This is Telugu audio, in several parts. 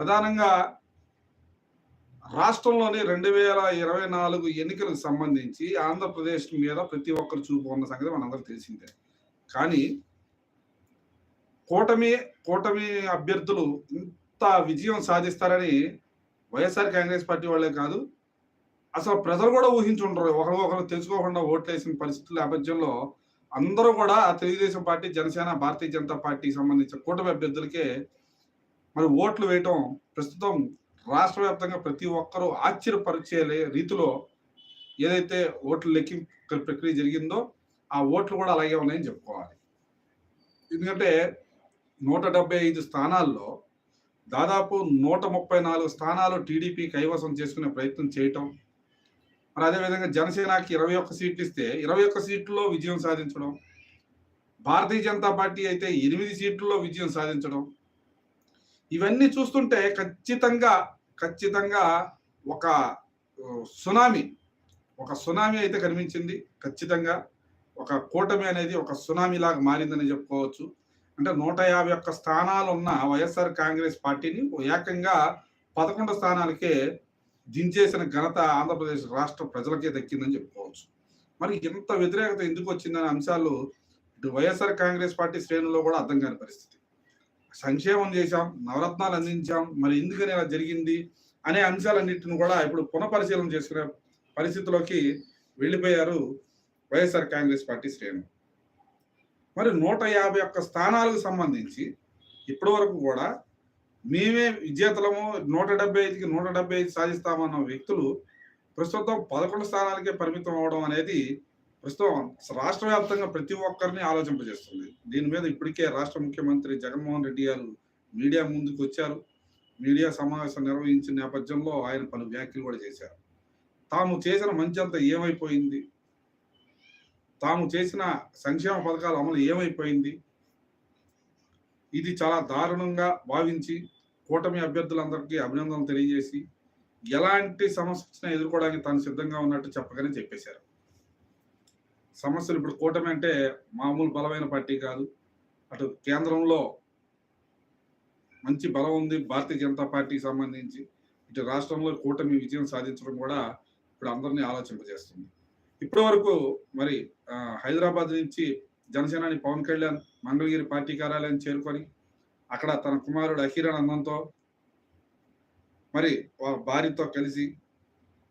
ప్రధానంగా రాష్ట్రంలోని రెండు వేల ఇరవై నాలుగు ఎన్నికలకు సంబంధించి ఆంధ్రప్రదేశ్ మీద ప్రతి ఒక్కరు చూపు ఉన్న సంగతి మనందరూ తెలిసిందే. కానీ కూటమి కూటమి అభ్యర్థులు ఇంత విజయం సాధిస్తారని వైఎస్ఆర్ కాంగ్రెస్ పార్టీ వాళ్ళే కాదు అసలు ప్రజలు కూడా ఊహించుంటారు ఒకరు ఒకరు తెలుసుకోకుండా ఓట్లేసిన పరిస్థితుల నేపథ్యంలో అందరూ కూడా తెలుగుదేశం పార్టీ జనసేన భారతీయ జనతా పార్టీకి సంబంధించిన కూటమి అభ్యర్థులకే మరి ఓట్లు వేయటం ప్రస్తుతం రాష్ట్ర వ్యాప్తంగా ప్రతి ఒక్కరూ ఆశ్చర్యపరిచేలే రీతిలో ఏదైతే ఓట్ల లెక్కింపు ప్రక్రియ జరిగిందో ఆ ఓట్లు కూడా అలాగే ఉన్నాయని చెప్పుకోవాలి. ఎందుకంటే నూట డెబ్బై ఐదు స్థానాల్లో దాదాపు నూట ముప్పై నాలుగు స్థానాలు టీడీపీ కైవసం చేసుకునే ప్రయత్నం చేయటం మరి అదేవిధంగా జనసేనకి ఇరవై ఒక్క సీట్లు ఇస్తే ఇరవై ఒక్క సీట్లలో విజయం సాధించడం భారతీయ జనతా పార్టీ అయితే ఎనిమిది సీట్లలో విజయం సాధించడం ఇవన్నీ చూస్తుంటే ఖచ్చితంగా ఖచ్చితంగా ఒక సునామీ ఒక సునామీ అయితే కనిపించింది. ఖచ్చితంగా ఒక కూటమి అనేది ఒక సునామీ లాగా మారిందని చెప్పుకోవచ్చు. అంటే నూట యాభై ఒక్క స్థానాలు ఉన్న వైఎస్ఆర్ కాంగ్రెస్ పార్టీని ఏకంగా పదకొండు స్థానాలకే దించేసిన ఘనత ఆంధ్రప్రదేశ్ రాష్ట్ర ప్రజలకే దక్కిందని చెప్పుకోవచ్చు. మరి ఇంత వ్యతిరేకత ఎందుకు వచ్చిందనే అంశాలు ఇటు వైఎస్ఆర్ కాంగ్రెస్ పార్టీ శ్రేణుల్లో కూడా అర్థం కాని పరిస్థితి. సంక్షేమం చేశాం నవరత్నాలు అందించాం మరి ఎందుకని ఇలా జరిగింది అనే అంశాలన్నింటిని కూడా ఇప్పుడు పునఃపరిశీలన చేసుకునే పరిస్థితిలోకి వెళ్ళిపోయారు వైఎస్ఆర్ కాంగ్రెస్ పార్టీ శ్రేణులు. మరి నూట యాభై ఒక్క స్థానాలకు సంబంధించి ఇప్పటి వరకు కూడా మేమే విజేతలము నూట డెబ్బై ఐదుకి నూట డెబ్బై ఐదు సాధిస్తామన్న వ్యక్తులు ప్రస్తుతం పదకొండు స్థానాలకే పరిమితం అవడం అనేది ప్రస్తుతం రాష్ట్ర వ్యాప్తంగా ప్రతి ఒక్కరిని ఆలోచింపజేస్తుంది. దీని మీద ఇప్పటికే రాష్ట్ర ముఖ్యమంత్రి జగన్మోహన్ రెడ్డి గారు మీడియా ముందుకు వచ్చారు. మీడియా సమావేశం నిర్వహించిన నేపథ్యంలో ఆయన పలు వ్యాఖ్యలు కూడా చేశారు. తాము చేసిన మంచి అంతా ఏమైపోయింది? తాము చేసిన సంక్షేమ పథకాల అమలు ఏమైపోయింది? ఇది చాలా దారుణంగా భావించి కూటమి అభ్యర్థులందరికీ అభినందనలు తెలియజేసి ఎలాంటి సమస్య ఎదుర్కోవడానికి తాను సిద్ధంగా ఉన్నట్టు చెప్పగానే చెప్పేశారు. సమస్యలు ఇప్పుడు కూటమి అంటే మామూలు బలమైన పార్టీ కాదు. అటు కేంద్రంలో మంచి బలం ఉంది భారతీయ జనతా పార్టీకి సంబంధించి. ఇటు రాష్ట్రంలో కూటమి విజయం సాధించడం కూడా ఇప్పుడు అందరినీ ఆలోచింపజేస్తుంది. ఇప్పటి వరకు మరి హైదరాబాద్ నుంచి జనసేనాని పవన్ కళ్యాణ్ మంగళగిరి పార్టీ కార్యాలయం చేరుకొని అక్కడ తన కుమారుడు అఖీరానందంతో మరి వాళ్ళ భార్యతో కలిసి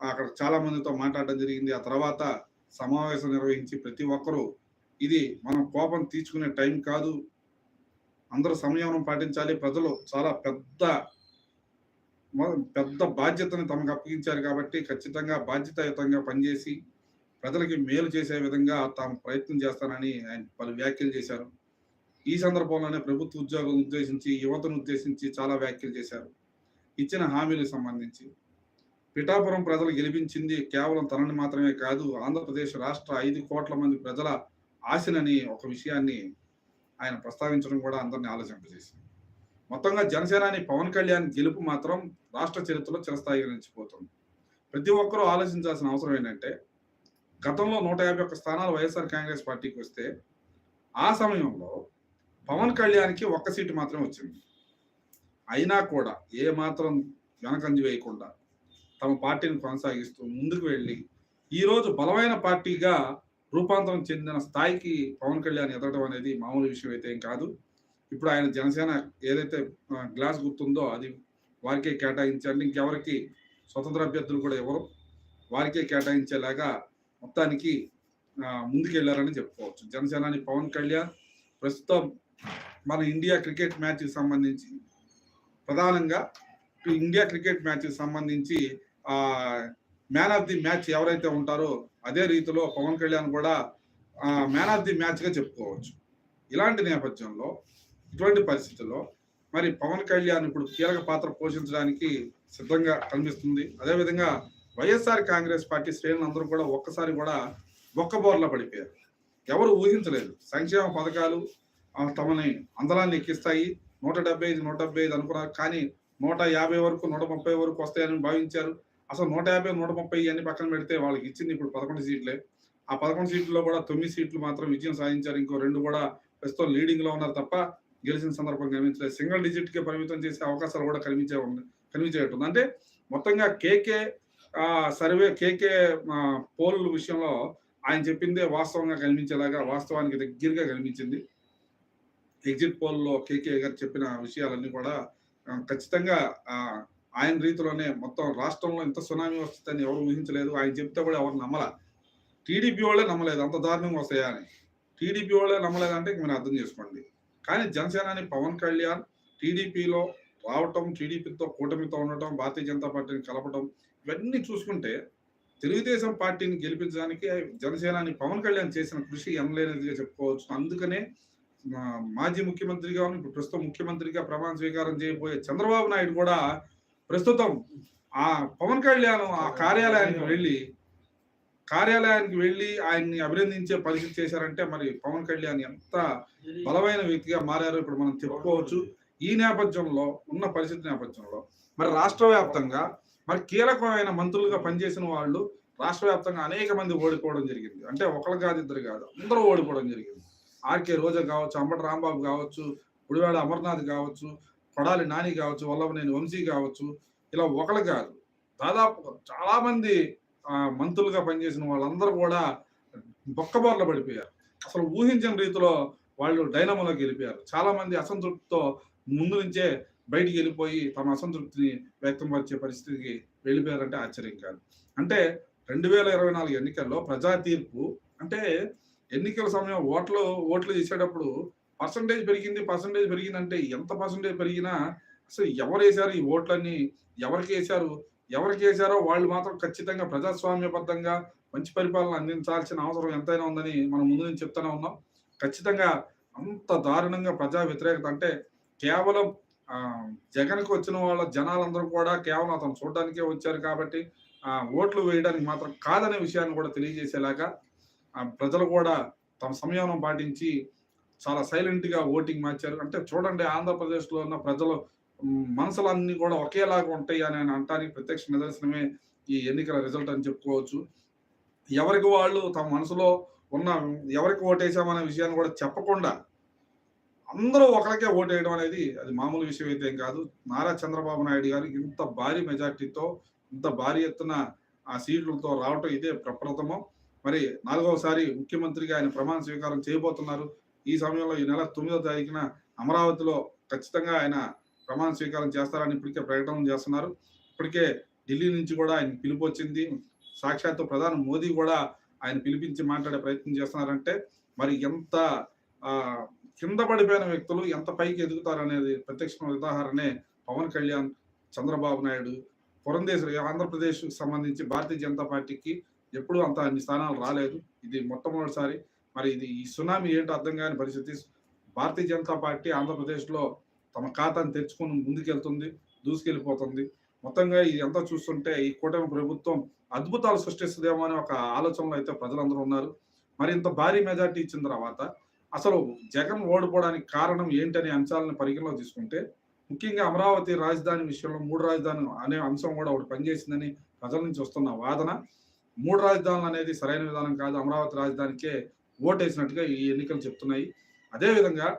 అక్కడ చాలా మందితో మాట్లాడడం జరిగింది. ఆ తర్వాత సమావేశం నిర్వహించి ప్రతి ఒక్కరూ ఇది మనం కోపం తీర్చుకునే టైం కాదు. అందరూ సంయమనం పాటించాలి. ప్రజలు చాలా పెద్ద పెద్ద బాధ్యతని తమకు అప్పగించారు కాబట్టి ఖచ్చితంగా బాధ్యతాయుతంగా పనిచేసి ప్రజలకి మేలు చేసే విధంగా తాము ప్రయత్నం చేస్తానని ఆయన పలు వ్యాఖ్యలు చేశారు. ఈ సందర్భంలోనే ప్రభుత్వ ఉద్యోగులను ఉద్దేశించి యువతను ఉద్దేశించి చాలా వ్యాఖ్యలు చేశారు. ఇచ్చిన హామీలకు సంబంధించి. పిఠాపురం ప్రజలు గెలిపించింది కేవలం తనని మాత్రమే కాదు ఆంధ్రప్రదేశ్ రాష్ట్ర ఐదు కోట్ల మంది ప్రజల ఆశనని ఒక విషయాన్ని ఆయన ప్రస్తావించడం కూడా అందరినీ ఆలోచింపజేసింది మొత్తంగా జనసేనాని పవన్ కళ్యాణ్ గెలుపు మాత్రం రాష్ట్ర చరిత్రలో చిరస్థాయిగా నిలిచిపోతుంది. ప్రతి ఒక్కరూ ఆలోచించాల్సిన అవసరం ఏంటంటే గతంలో నూట యాభై ఒక్క స్థానాలు వైఎస్ఆర్ కాంగ్రెస్ పార్టీకి వస్తే ఆ సమయంలో పవన్ కళ్యాణ్కి ఒక్క సీటు మాత్రమే వచ్చింది. అయినా కూడా ఏ మాత్రం వెనకంజి వేయకుండా తమ పార్టీని కొనసాగిస్తూ ముందుకు వెళ్ళి ఈరోజు బలమైన పార్టీగా రూపాంతరం చెందిన స్థాయికి పవన్ కళ్యాణ్ ఎదగడం అనేది మామూలు విషయం అయితే ఏం కాదు. ఇప్పుడు ఆయన జనసేన ఏదైతే గ్లాస్ గుర్తుందో అది వారికే కేటాయించండి. ఇంకెవరికి స్వతంత్ర అభ్యర్థులు కూడా ఎవరు వారికే కేటాయించేలాగా మొత్తానికి ముందుకెళ్ళారని చెప్పుకోవచ్చు. జనసేనాని పవన్ కళ్యాణ్ ప్రస్తుతం మన ఇండియా క్రికెట్ మ్యాచ్కి సంబంధించి ప్రధానంగా ఇండియా క్రికెట్ మ్యాచ్కి సంబంధించి మ్యాన్ ఆఫ్ ది మ్యాచ్ ఎవరైతే ఉంటారో అదే రీతిలో పవన్ కళ్యాణ్ కూడా మ్యాన్ ఆఫ్ ది మ్యాచ్గా చెప్పుకోవచ్చు. ఇలాంటి నేపథ్యంలో ఇటువంటి పరిస్థితుల్లో మరి పవన్ కళ్యాణ్ ఇప్పుడు కీలక పాత్ర పోషించడానికి సిద్ధంగా కనిపిస్తుంది. అదేవిధంగా వైఎస్ఆర్ కాంగ్రెస్ పార్టీ శ్రేణులు అందరూ కూడా ఒక్కసారి కూడా ఒక్క బోర్లో పడిపోయారు. ఎవరు ఊహించలేదు. సంక్షేమ పథకాలు తమని అందలాన్ని ఎక్కిస్తాయి. నూట డెబ్బై ఐదు నూట డెబ్బై ఐదు అనుకున్నారు. కానీ నూట యాభై వరకు నూట ముప్పై వరకు వస్తాయని భావించారు. అసలు నూట యాభై నూట ముప్పై అన్ని పక్కన పెడితే వాళ్ళకి ఇచ్చింది ఇప్పుడు పదకొండు సీట్లే. ఆ పదకొండు సీట్లలో కూడా తొమ్మిది సీట్లు మాత్రం విజయం సాధించారు. ఇంకో రెండు కూడా ప్రస్తుతం లీడింగ్లో ఉన్నారు తప్ప గెలిచిన సందర్భం కనిపించలేదు. సింగిల్ డిజిట్కి పరిమితం చేసే అవకాశాలు కూడా కనిపించే కనిపించేటట్టుంది. అంటే మొత్తంగా కేకే సర్వే కేకే పోల్ విషయంలో ఆయన చెప్పిందే వాస్తవంగా కనిపించేలాగా వాస్తవానికి దగ్గరగా కనిపించింది. ఎగ్జిట్ పోల్లో కేకే గారు చెప్పిన విషయాలన్నీ కూడా ఖచ్చితంగా ఆయన రీతిలోనే మొత్తం రాష్ట్రంలో ఇంత సునామీ వస్తుందని ఎవరు ఊహించలేదు. ఆయన చెప్తే కూడా ఎవరు నమ్మల. టీడీపీ వాళ్ళే నమ్మలేదు. అంత దారుణంగా వస్తాయా అని. టీడీపీ వాళ్ళే నమ్మలేదంటే ఇంక మీరు అర్థం చేసుకోండి. కానీ జనసేనాని పవన్ కళ్యాణ్ టీడీపీలో రావటం టీడీపీతో కూటమితో ఉండటం భారతీయ జనతా పార్టీని కలపటం ఇవన్నీ చూసుకుంటే తెలుగుదేశం పార్టీని గెలిపించడానికి జనసేనాని పవన్ కళ్యాణ్ చేసిన కృషి ఎనలేనిదిగా చెప్పుకోవచ్చు. అందుకనే మా మాజీ ముఖ్యమంత్రిగా ఇప్పుడు ప్రస్తుతం ముఖ్యమంత్రిగా ప్రమాణ స్వీకారం చేయబోయే చంద్రబాబు నాయుడు కూడా ప్రస్తుతం ఆ పవన్ కళ్యాణ్ ఆ కార్యాలయానికి వెళ్ళి కార్యాలయానికి వెళ్ళి ఆయన్ని అభినందించే పరిస్థితి చేశారంటే మరి పవన్ కళ్యాణ్ ఎంత బలమైన వ్యక్తిగా మారారో ఇప్పుడు మనం చెప్పుకోవచ్చు. ఈ నేపథ్యంలో ఉన్న పరిస్థితి నేపథ్యంలో మరి రాష్ట్ర వ్యాప్తంగా మరి కీలకమైన మంత్రులుగా పనిచేసిన వాళ్ళు రాష్ట్ర వ్యాప్తంగా అనేక మంది ఓడిపోవడం జరిగింది. అంటే ఒకరు కాదు ఇద్దరు కాదు అందరూ ఓడిపోవడం జరిగింది. ఆర్కే రోజా కావచ్చు అంబటి రాంబాబు కావచ్చు గుడివాడ అమర్నాథ్ కావచ్చు కొడాలి నాని కావచ్చు వల్లభనేని వంశీ కావచ్చు ఇలా ఒకరు కాదు. దాదాపు చాలామంది మంత్రులుగా పనిచేసిన వాళ్ళందరూ కూడా బొక్కబోర్ల పడిపోయారు. అసలు ఊహించిన రీతిలో వాళ్ళు డైనమోలోకి వెళ్ళిపోయారు. చాలామంది అసంతృప్తితో ముందు నుంచే బయటికి వెళ్ళిపోయి తమ అసంతృప్తిని వ్యక్తపరిచే పరిస్థితికి వెళ్ళిపోయారంటే ఆశ్చర్యం కాదు. అంటే రెండు వేల ఇరవై నాలుగు ఎన్నికల్లో ప్రజా తీర్పు అంటే ఎన్నికల సమయం ఓట్లు ఓట్లు చేసేటప్పుడు పర్సంటేజ్ పెరిగింది పర్సంటేజ్ పెరిగిందంటే ఎంత పర్సంటేజ్ పెరిగినా అసలు ఎవరు వేశారు ఈ ఓట్లన్నీ? ఎవరికి వేశారు? ఎవరికి వేశారో వాళ్ళు మాత్రం ఖచ్చితంగా ప్రజాస్వామ్యబద్ధంగా మంచి పరిపాలన అందించాల్సిన అవసరం ఎంతైనా ఉందని మనం ముందు నుంచి చెప్తూనే ఉన్నాం. ఖచ్చితంగా అంత దారుణంగా ప్రజా వ్యతిరేకత అంటే కేవలం జగన్కి వచ్చిన వాళ్ళ జనాలందరూ కూడా కేవలం అతను చూడడానికే వచ్చారు కాబట్టి ఆ, ఓట్లు వేయడానికి మాత్రం కాదనే విషయాన్ని కూడా తెలియజేసేలాగా ఆ, ప్రజలు కూడా తమ సంయమనం పాటించి చాలా సైలెంట్గా ఓటింగ్ మార్చారు. అంటే చూడండి ఆంధ్రప్రదేశ్లో ఉన్న ప్రజలు మనసులన్నీ కూడా ఒకేలాగా ఉంటాయి అని ఆయన అంటానికి ప్రత్యక్ష నిదర్శనమే ఈ ఎన్నికల రిజల్ట్ అని చెప్పుకోవచ్చు. ఎవరికి వాళ్ళు తమ మనసులో ఉన్న ఎవరికి ఓటేసామనే విషయాన్ని కూడా చెప్పకుండా అందరూ ఒకరికే ఓటేయడం అనేది అది మామూలు విషయం అయితే ఏం కాదు. నారా చంద్రబాబు నాయుడు గారు ఇంత భారీ మెజార్టీతో ఇంత భారీ ఎత్తున ఆ సీట్లతో రావటం ఇదే ప్రప్రథమం. మరి నాలుగవసారి ముఖ్యమంత్రిగా ఆయన ప్రమాణ స్వీకారం చేయబోతున్నారు. ఈ సమయంలో ఈ నెల తొమ్మిదో తారీఖున అమరావతిలో ఖచ్చితంగా ఆయన ప్రమాణ స్వీకారం చేస్తారని ఇప్పటికే ప్రకటన చేస్తున్నారు. ఇప్పటికే ఢిల్లీ నుంచి కూడా ఆయన పిలుపు వచ్చింది. సాక్షాత్తు ప్రధాని మోదీ కూడా ఆయన పిలిపించి మాట్లాడే ప్రయత్నం చేస్తున్నారంటే మరి ఎంత ఆ, కింద పడిపోయిన వ్యక్తులు ఎంత పైకి ఎదుగుతారు అనేది ప్రత్యక్ష ఉదాహరణే పవన్ కళ్యాణ్ చంద్రబాబు నాయుడు పురంధేశ్వరి ఆంధ్రప్రదేశ్ సంబంధించి భారతీయ జనతా పార్టీకి ఎప్పుడూ అంత అన్ని స్థానాలు రాలేదు. ఇది మొట్టమొదటిసారి. మరి ఇది ఈ సునామీ ఏంటో అర్థం కాని పరిస్థితి. భారతీయ జనతా పార్టీ ఆంధ్రప్రదేశ్లో తమ ఖాతాను తెచ్చుకుని ముందుకెళ్తుంది దూసుకెళ్ళిపోతుంది. మొత్తంగా ఇది ఎంత చూస్తుంటే ఈ కూటమి ప్రభుత్వం అద్భుతాలు సృష్టిస్తుందేమో అనే ఒక ఆలోచనలో అయితే ప్రజలందరూ ఉన్నారు. మరి ఇంత భారీ మెజార్టీ ఇచ్చిన తర్వాత అసలు జగన్ ఓడిపోవడానికి కారణం ఏంటనే అంశాలను పరిగణలో తీసుకుంటే ముఖ్యంగా అమరావతి రాజధాని విషయంలో మూడు రాజధాని అనే అంశం కూడా ఒకటి పనిచేసిందని ప్రజల నుంచి వస్తున్న వాదన. మూడు రాజధానులు అనేది సరైన విధానం కాదు. అమరావతి రాజధానికే ఓటేసినట్టుగా ఈ ఎన్నికలు చెప్తున్నాయి. అదేవిధంగా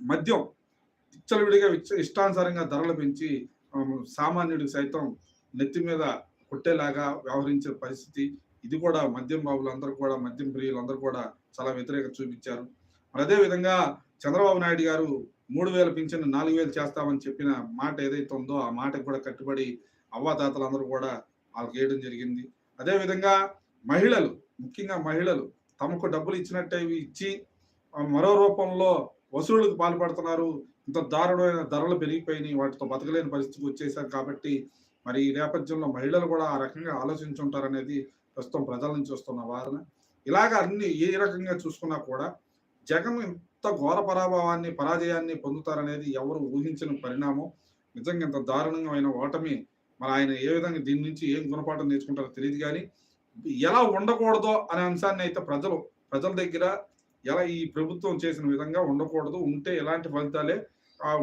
మద్యం విచ్చలవిడిగా విచ్చ- ఇష్టానుసారంగా ధరలు పెంచి సామాన్యుడికి సైతం నెత్తి మీద కొట్టేలాగా వ్యవహరించే పరిస్థితి. ఇది కూడా మద్యం బాబులందరూ కూడా మద్యం ప్రియులందరూ కూడా చాలా వ్యతిరేకత చూపించారు. మరి అదే విధంగా చంద్రబాబు నాయుడు గారు మూడు వేల పింఛన్ నాలుగు వేలు చేస్తామని చెప్పిన మాట ఏదైతే ఉందో ఆ మాటకు కూడా కట్టుబడి అవ్వాతాతలందరూ కూడా వాళ్ళకి వేయడం జరిగింది. అదేవిధంగా మహిళలు ముఖ్యంగా మహిళలు తమకు డబ్బులు ఇచ్చినట్టే ఇచ్చి మరో రూపంలో వసూళ్ళకు పాల్పడుతున్నారు. ఇంత దారుణమైన ధరలు పెరిగిపోయినాయి. వాటితో బతకలేని పరిస్థితికి వచ్చేసారు కాబట్టి మరి ఈ నేపథ్యంలో మహిళలు కూడా ఆ రకంగా ఆలోచించుంటారనేది ప్రస్తుతం ప్రజల నుంచి వస్తున్న వాదన. ఇలాగ అన్ని ఏ రకంగా చూసుకున్నా కూడా జగన్ ఇంత ఘోర పరాభవాన్ని పరాజయాన్ని పొందుతారనేది ఎవరు ఊహించని పరిణామం. నిజంగా ఇంత దారుణమైన ఓటమి మరి ఆయన ఏ విధంగా దీని నుంచి ఏం గుణపాఠం నేర్చుకుంటారో తెలియదు కానీ ఎలా ఉండకూడదో అనే అంశాన్ని అయితే ప్రజలు ప్రజల దగ్గర ఎలా ఈ ప్రభుత్వం చేసిన విధంగా ఉండకూడదు ఉంటే ఎలాంటి ఫలితాలే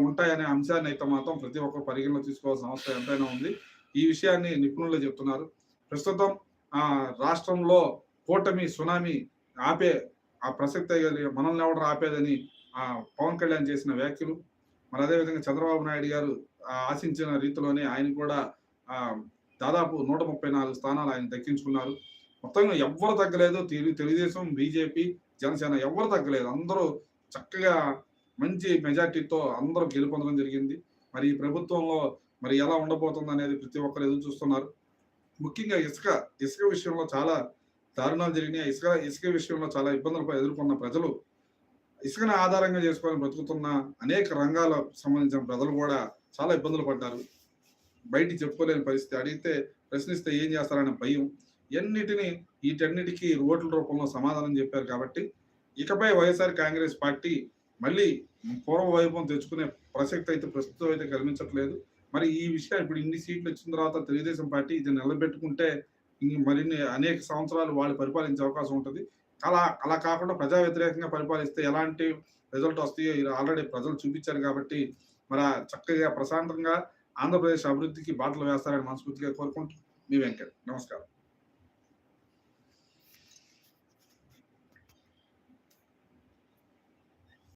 ఉంటాయనే అంశాన్ని అయితే మాత్రం ప్రతి ఒక్కరు పరిగణలో తీసుకోవాల్సిన అవసరం ఎంతైనా ఉంది. ఈ విషయాన్ని నిపుణులు చెప్తున్నారు. ప్రస్తుతం ఆ రాష్ట్రంలో కూటమి సునామీ ఆపే ఆ ప్రసక్తి మనల్ని ఎవరు ఆపేదని ఆ పవన్ కళ్యాణ్ చేసిన వ్యాఖ్యలు. మరి అదేవిధంగా చంద్రబాబు నాయుడు గారు ఆశించిన రీతిలోనే ఆయన కూడా దాదాపు నూట ముప్పై నాలుగు స్థానాలు ఆయన దక్కించుకున్నారు. మొత్తంగా ఎవ్వరు తగ్గలేదు. తెలు తెలుగుదేశం బీజేపీ జనసేన ఎవ్వరు తగ్గలేదు. అందరూ చక్కగా మంచి మెజార్టీతో అందరూ గెలుపొందడం జరిగింది. మరి ఈ ప్రభుత్వంలో మరి ఎలా ఉండబోతుంది అనేది ప్రతి ఒక్కరు ఎదురు చూస్తున్నారు. ముఖ్యంగా ఇసుక ఇసుక విషయంలో చాలా దారుణాలు జరిగినాయి. ఇసుక ఇసుక విషయంలో చాలా ఇబ్బందులు ఎదుర్కొన్న ప్రజలు ఇసుకను ఆధారంగా చేసుకొని బ్రతుకుతున్న అనేక రంగాలకు సంబంధించిన ప్రజలు కూడా చాలా ఇబ్బందులు పడ్డారు. బయటికి చెప్పుకోలేని పరిస్థితి. అడిగితే ప్రశ్నిస్తే ఏం చేస్తారనే భయం. ఎన్నిటిని వీటన్నిటికీ ఓట్ల రూపంలో సమాధానం చెప్పారు కాబట్టి ఇకపై వైఎస్ఆర్ కాంగ్రెస్ పార్టీ మళ్ళీ పూర్వ వైభవం తెచ్చుకునే ప్రసక్తి అయితే ప్రస్తుతం అయితే కనిపించట్లేదు మరి ఈ విషయం ఇప్పుడు ఇన్ని సీట్లు వచ్చిన తర్వాత తెలుగుదేశం పార్టీ ఇది నిలబెట్టుకుంటే మరిన్ని అనేక సంవత్సరాలు వాళ్ళు పరిపాలించే అవకాశం ఉంటుంది. అలా అలా కాకుండా ప్రజా వ్యతిరేకంగా పరిపాలిస్తే ఎలాంటి రిజల్ట్ వస్తాయో ఆల్రెడీ ప్రజలు చూపించారు కాబట్టి మరి చక్కగా ప్రశాంతంగా ఆంధ్రప్రదేశ్ అభివృద్ధికి బాటలు వేస్తారని మనస్ఫూర్తిగా కోరుకుంటూ మీ వెంకట్. నమస్కారం.